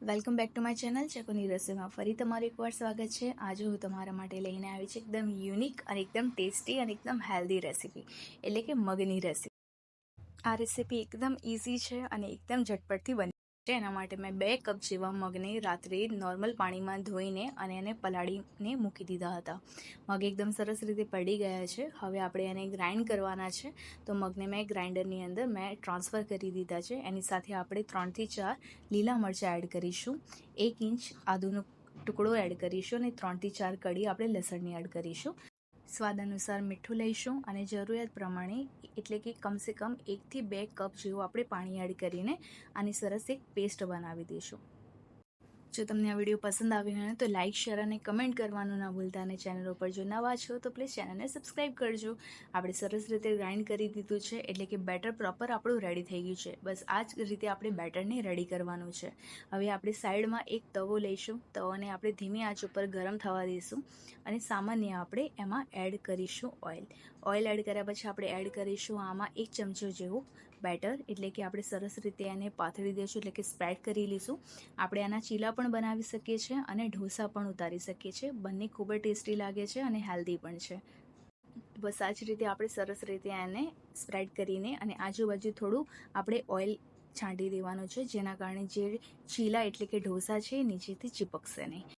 Welcome back to my channel ચકોની રસોઈમાં ફરી તમારું એકવાર સ્વાગત છે. આજે હું તમારા માટે લઈને આવી છું એકદમ યુનિક અને એકદમ ટેસ્ટી અને એકદમ હેલ્ધી રેસીપી એટલે કે મગની રેસીપી આ રેસીપી એકદમ ઇઝી છે અને એકદમ ઝટપટથી બની છે એના માટે મેં બે કપ જેવા મગને રાત્રે નોર્મલ પાણીમાં ધોઈને અને એને પલાળીને મૂકી દીધા હતા. મગ એકદમ સરસ રીતે પડી ગયા છે. હવે આપણે એને ગ્રાઇન્ડ કરવાના છે. તો મગને મેં ગ્રાઇન્ડરની અંદર મેં ટ્રાન્સફર કરી દીધા છે. એની સાથે આપણે ત્રણથી ચાર લીલા મરચાં એડ કરીશું. એક ઇંચ આદુનો ટુકડો એડ કરીશું અને ત્રણથી ચાર કડી આપણે લસણની એડ કરીશું. સ્વાદ અનુસાર મીઠું લઈશું અને જરૂરિયાત પ્રમાણે એટલે કે કમસે કમ એકથી બે કપ જેવું આપણે પાણી એડ કરીને આની સરસ એક પેસ્ટ બનાવી દઈશું. જો તમને આ વીડિયો પસંદ આવ્યો હોય તો લાઇક શેર અને કમેન્ટ કરવાનું ના ભૂલતા અને ચેનલ ઉપર જો નવા છો તો પ્લીઝ ચેનલને સબસ્ક્રાઈબ કરજો. આપણે સરસ રીતે ગ્રાઇન્ડ કરી દીધું છે એટલે કે બેટર પ્રોપર આપણું રેડી થઈ ગયું છે. બસ આ જ રીતે આપણે બેટરને રેડી કરવાનું છે. હવે આપણે સાઈડમાં એક તવો લઈશું. તવોને આપણે ધીમી આંચ ઉપર ગરમ થવા દઈશું અને સામાન્ય આપણે એમાં એડ કરીશું ઓઇલ ઓઇલ એડ કર્યા પછી આપણે એડ કરીશું આમાં એક ચમચો જેવું બેટર, એટલે કે આપણે સરસ રીતે એને પાથરી દઈશું એટલે કે સ્પ્રેડ કરી લઈશું. આપણે આના ચીલા પણ બનાવી શકીએ છીએ અને ઢોસા પણ ઉતારી શકીએ છીએ. બંને ખૂબ જ ટેસ્ટી લાગે છે અને હેલ્ધી પણ છે. બસ આ જ રીતે આપણે સરસ રીતે એને સ્પ્રેડ કરીને અને આજુબાજુ થોડું આપણે ઓઇલ છાંટી દેવાનું છે, જેના કારણે જે ચીલા એટલે કે ઢોસા છે નીચેથી ચીપકશે નહીં.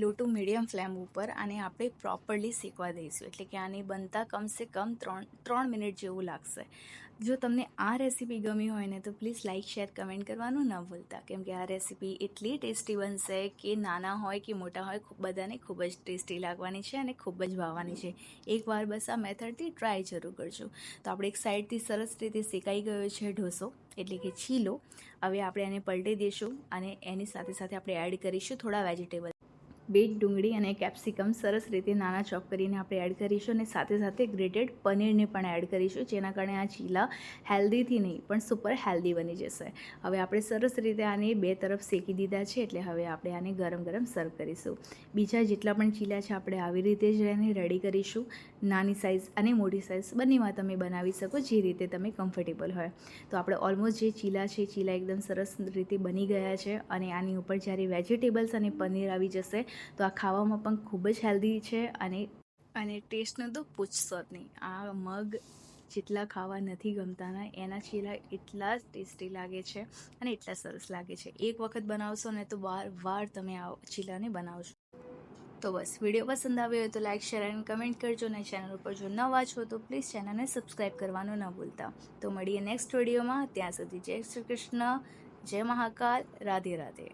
લો ટુ મીડિયમ ફ્લેમ ઉપર આને આપણે પ્રોપરલી શેકવા દઈશું. એટલે કે આને બનતા કમસે કમ ત્રણ ત્રણ મિનિટ જેવું લાગશે. જો તમને આ રેસીપી ગમી હોય ને તો પ્લીઝ લાઇક શેર કમેન્ટ કરવાનું ન ભૂલતા. કેમ કે આ રેસીપી એટલી ટેસ્ટી બનશે કે નાના હોય કે મોટા હોય બધાને ખૂબ જ ટેસ્ટી લાગવાની છે અને ખૂબ જ ભાવવાની છે. એકવાર બસ આ મેથડથી ટ્રાય જરૂર કરજો. તો આપણે એક સાઈડથી સરસ રીતે શેકાઈ ગયો છે ઢોસો, એટલે કે છીલો. હવે આપણે એને પલટી દઈશું અને એની સાથે સાથે આપણે એડ કરીશું થોડા વેજીટેબલ બીટ, ડુંગળી અને કેપ્સિકમ સરસ રીતે નાના ચોપ કરીને આપણે એડ કરીશું અને સાથે સાથે ગ્રેટેડ પનીરને પણ એડ કરીશું, જેના કારણે આ ચીલા હેલ્ધીથી નહીં, પણ સુપર હેલ્ધી બની જશે. હવે આપણે સરસ રીતે આને બે તરફ શેકી દીધા છે, એટલે હવે આપણે આને ગરમ ગરમ સર્વ કરીશું. બીજા જેટલા પણ ચીલા છે, આપણે આવી રીતે જ એને રેડી કરીશું. નાની સાઇઝ અને મોટી સાઇઝ બંનેમાં તમે બનાવી શકો જે રીતે તમે કમ્ફર્ટેબલ હોય. તો આપણે ઓલમોસ્ટ જે ચીલા છે ચીલા એકદમ સરસ રીતે બની ગયા છે અને આની ઉપર જ્યારે વેજીટેબલ્સ અને પનીર આવી જશે તો આ ખાવામાં પણ ખૂબ જ હેલ્ધી છે અને અને ટેસ્ટનું તો પૂછશો જ નહીં. આ મગ જેટલા ખાવા નથી ગમતાના, એના ચીલા એટલા જ ટેસ્ટી લાગે છે અને એટલા સરસ લાગે છે. એક વખત બનાવશો ને તો વાર વાર તમે આ ચીલાને બનાવશો. તો બસ, વીડિયો પસંદ આવ્યો હોય તો લાઇક શેર અને કમેન્ટ કરજો અને ચેનલ ઉપર જો નવા છો તો પ્લીઝ ચેનલને સબસ્ક્રાઈબ કરવાનું ન ભૂલતા. તો મળીએ નેક્સ્ટ વિડીયોમાં. ત્યાં સુધી જય શ્રી કૃષ્ણ, જય મહાકાલ, રાધે રાધે.